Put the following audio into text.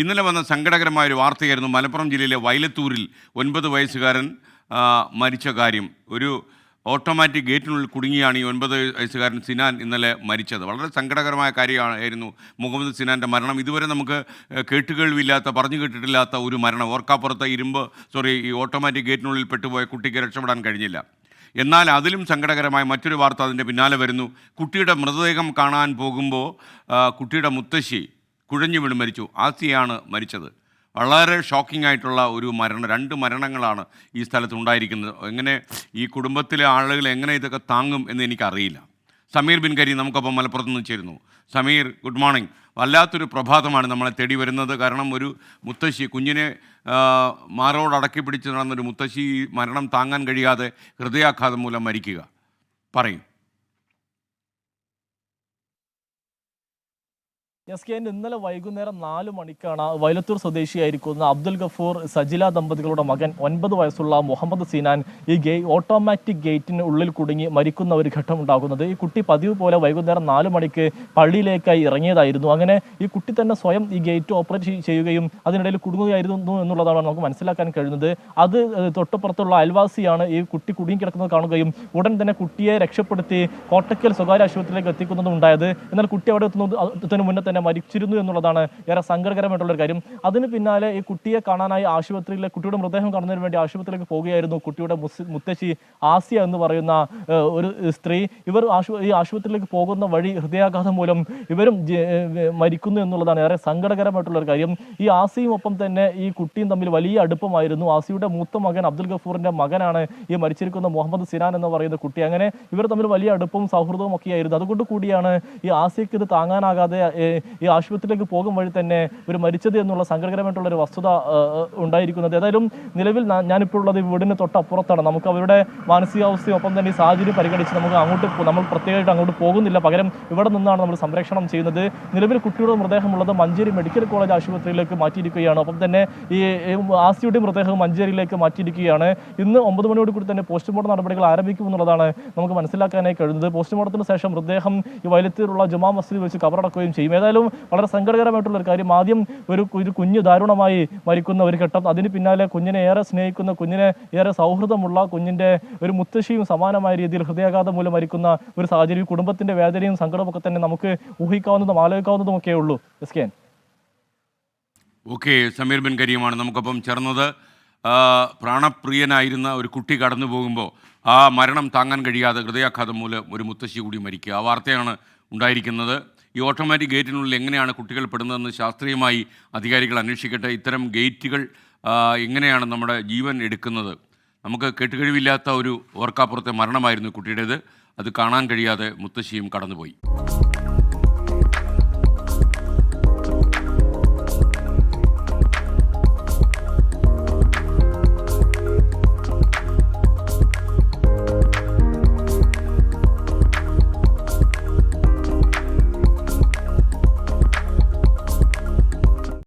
ഇന്നലെ വന്ന സങ്കടകരമായ ഒരു വാർത്തയായിരുന്നു മലപ്പുറം ജില്ലയിലെ വയലത്തൂരിൽ ഒൻപത് വയസ്സുകാരൻ മരിച്ച കാര്യം. ഒരു ഓട്ടോമാറ്റിക് ഗേറ്റിനുള്ളിൽ കുടുങ്ങിയാണ് ഈ ഒൻപത് വയസ്സുകാരൻ സിനാൻ ഇന്നലെ മരിച്ചത്. വളരെ സങ്കടകരമായ കാര്യമായിരുന്നു മുഹമ്മദ് സിനാന്റെ മരണം. ഇതുവരെ നമുക്ക് കേട്ടുകേൾവില്ലാത്ത പറഞ്ഞു കേട്ടിട്ടില്ലാത്ത ഒരു മരണം. ഓർക്കാപ്പുറത്തെ ഇരുമ്പ് സോറി ഈ ഓട്ടോമാറ്റിക് ഗേറ്റിനുള്ളിൽ പെട്ടുപോയ കുട്ടിക്ക് രക്ഷപ്പെടാൻ കഴിഞ്ഞില്ല. എന്നാൽ അതിലും സങ്കടകരമായ മറ്റൊരു വാർത്ത അതിന്റെ പിന്നാലെ വരുന്നു. കുട്ടിയുടെ മൃതദേഹം കാണാൻ പോകുമ്പോൾ കുട്ടിയുടെ മുത്തശ്ശി കുഴഞ്ഞു വീണ് മരിച്ചു. ആസിയാണ് മരിച്ചത്. വളരെ ഷോക്കിംഗ് ആയിട്ടുള്ള ഒരു മരണം രണ്ട് മരണങ്ങളാണ് ഈ സ്ഥലത്ത് ഉണ്ടായിരിക്കുന്നത് എങ്ങനെ ഈ കുടുംബത്തിലെ ആളുകൾ എങ്ങനെ ഇതൊക്കെ താങ്ങും എന്ന് എനിക്കറിയില്ല. സമീർ ബിൻ കരി നമുക്കൊപ്പം മലപ്പുറത്ത് നിന്ന് ചേരുന്നു. സമീർ ഗുഡ് മോർണിംഗ് വല്ലാത്തൊരു പ്രഭാതമാണ് നമ്മളെ തേടി വരുന്നത്. കാരണം ഒരു മുത്തശ്ശി കുഞ്ഞിനെ മാറോട് അടക്കി പിടിച്ച് നടന്നൊരു മുത്തശ്ശി മരണം താങ്ങാൻ കഴിയാതെ ഹൃദയാഘാതം മൂലം മരിക്കുക. പറയും. എസ് കെ ഇന്നലെ വൈകുന്നേരം നാല് മണിക്കാണ് വയലത്തൂർ സ്വദേശിയായിരിക്കുന്ന അബ്ദുൽ ഗഫൂർ സജില ദമ്പതികളുടെ മകൻ ഒൻപത് വയസ്സുള്ള മുഹമ്മദ് സീനാൻ ഈ ഗേ ഓട്ടോമാറ്റിക് ഗേറ്റിന് ഉള്ളിൽ കുടുങ്ങി മരിക്കുന്ന ഒരു ഘട്ടം ഉണ്ടാകുന്നത്. ഈ കുട്ടി പതിവ് പോലെ വൈകുന്നേരം നാല് മണിക്ക് പള്ളിയിലേക്കായി ഇറങ്ങിയതായിരുന്നു. അങ്ങനെ ഈ കുട്ടി തന്നെ സ്വയം ഈ ഗേറ്റ് ഓപ്പറേറ്റ് ചെയ്യുകയും അതിനിടയിൽ കുടുങ്ങുകയായിരുന്നു എന്നുള്ളതാണ് നമുക്ക് മനസ്സിലാക്കാൻ കഴിയുന്നത്. അത് തൊട്ടപ്പുറത്തുള്ള അയൽവാസിയാണ് ഈ കുട്ടി കുടുങ്ങിക്കിടക്കുന്നത് കാണുകയും ഉടൻ തന്നെ കുട്ടിയെ രക്ഷപ്പെടുത്തി കോട്ടക്കൽ സ്വകാര്യ ആശുപത്രിയിലേക്ക് എത്തിക്കുന്നതും ഉണ്ടായത്. എന്നാൽ കുട്ടി അവിടെ എത്തുന്നത് എത്തുന്നതിന് മുന്നേ തന്നെ മരിച്ചിരുന്നു എന്നുള്ളതാണ് ഏറെ സങ്കടകരമായിട്ടുള്ള കാര്യം. അതിന് പിന്നാലെ ഈ കുട്ടിയെ കാണാനായി ആശുപത്രിയിലെ കുട്ടിയുടെ മൃതദേഹം കാണുന്നതിന് വേണ്ടി ആശുപത്രിയിലേക്ക് പോവുകയായിരുന്നു കുട്ടിയുടെ മുത്തശ്ശി ആസിയ എന്ന് പറയുന്ന ഒരു സ്ത്രീ. ഇവർ ആശു ഈ ആശുപത്രിയിലേക്ക് പോകുന്ന വഴി ഹൃദയാഘാതം മൂലം ഇവരും മരിക്കുന്നു എന്നുള്ളതാണ് ഏറെ സങ്കടകരമായിട്ടുള്ള ഒരു കാര്യം. ഈ ആസിയും ഒപ്പം തന്നെ ഈ കുട്ടിയും തമ്മിൽ വലിയ അടുപ്പമായിരുന്നു. ആസിയുടെ മൂത്ത മകൻ അബ്ദുൽ ഗഫൂറിന്റെ മകനാണ് ഈ മരിച്ചിരിക്കുന്ന മുഹമ്മദ് സിനാൻ എന്ന് പറയുന്ന കുട്ടി. അങ്ങനെ ഇവർ തമ്മിൽ വലിയ അടുപ്പവും സൗഹൃദവും ഒക്കെയായിരുന്നു. അതുകൊണ്ട് കൂടിയാണ് ഈ ആസിയക്ക് ഇത് താങ്ങാനാകാതെ ഈ ആശുപത്രിയിലേക്ക് പോകും വഴി തന്നെ ഒരു മരിച്ചത് എന്നുള്ള സങ്കടകരമായിട്ടുള്ള ഒരു വസ്തുത ഉണ്ടായിരിക്കുന്നത്. ഏതായാലും നിലവിൽ ഞാനിപ്പോൾ ഉള്ളത് ഈ വീടിന് തൊട്ടപ്പുറത്താണ്. നമുക്ക് അവരുടെ മാനസികാവസ്ഥയും ഒപ്പം തന്നെ ഈ സാഹചര്യം പരിഗണിച്ച് നമുക്ക് അങ്ങോട്ട് നമ്മൾ പ്രത്യേകമായിട്ട് അങ്ങോട്ട് പോകുന്നില്ല. പകരം ഇവിടെ നിന്നാണ് നമ്മൾ സംരക്ഷണം ചെയ്യുന്നത്. നിലവിൽ കുട്ടിയുടെ മൃതദേഹമുള്ളത് മഞ്ചേരി മെഡിക്കൽ കോളേജ് ആശുപത്രിയിലേക്ക് മാറ്റിയിരിക്കുകയാണ്. ഒപ്പം തന്നെ ഈ ആസിയുടെ മൃതദേഹം മഞ്ചേരിയിലേക്ക് മാറ്റിയിരിക്കുകയാണ്. ഇന്ന് ഒമ്പത് മണിയോട് കൂടി തന്നെ പോസ്റ്റ്മോർട്ടം നടപടികൾ ആരംഭിക്കുമെന്നുള്ളതാണ് നമുക്ക് മനസ്സിലാക്കാനായി കഴിയുന്നത് പോസ്റ്റ്മോർട്ടത്തിന് ശേഷം മൃതദേഹം ഈ വയലത്തൂരുള്ള ജുമാ മസ്ജിദിൽ വെച്ച് കബറടക്കുകയും ചെയ്യും. ഏതായാലും വളരെ സങ്കടകരമായിട്ടുള്ള ഒരു കാര്യം. ആദ്യം ഒരു ഒരു കുഞ്ഞ് ദാരുണമായി മരിക്കുന്ന ഒരു ഘട്ടം. അതിന് പിന്നാലെ കുഞ്ഞിനെ ഏറെ സ്നേഹിക്കുന്ന കുഞ്ഞിനെ ഏറെ സൗഹൃദമുള്ള കുഞ്ഞിന്റെ ഒരു മുത്തശ്ശിയും സമാനമായ രീതിയിൽ ഹൃദയാഘാതം മൂലം മരിക്കുന്ന ഒരു സാഹചര്യം ഈ കുടുംബത്തിന്റെ വേദനയും സങ്കടമൊക്കെ തന്നെ നമുക്ക് ഊഹിക്കാവുന്നതും ആലോചിക്കാവുന്നതും ഒക്കെ ഉള്ളൂ. S K okay Sameer Bin കരീമാണ് നമുക്കൊപ്പം ചേർന്നത്. പ്രാണപ്രിയനായിരുന്ന ഒരു കുട്ടി കടന്നു പോകുമ്പോൾ ആ മരണം താങ്ങാൻ കഴിയാതെ ഹൃദയാഘാതം മൂലം ഒരു മുത്തശ്ശി കൂടി മരിക്കുക. ആ വാർത്തയാണ് ഉണ്ടായിരിക്കുന്നത്. ഈ ഓട്ടോമാറ്റിക് ഗേറ്റിനുള്ളിൽ എങ്ങനെയാണ് കുട്ടികൾ പെടുന്നതെന്ന് ശാസ്ത്രീയമായി അധികാരികൾ അന്വേഷിക്കട്ടെ. ഇത്തരം ഗേറ്റുകൾ എങ്ങനെയാണ് നമ്മുടെ ജീവൻ എടുക്കുന്നത്? നമുക്ക് കെട്ടുകഴിവില്ലാത്ത ഒരു ഓർക്കാപ്പുറത്തെ മരണമായിരുന്നു കുട്ടിയുടേത്. അത് കാണാൻ കഴിയാതെ മുത്തശ്ശിയും കടന്നുപോയി.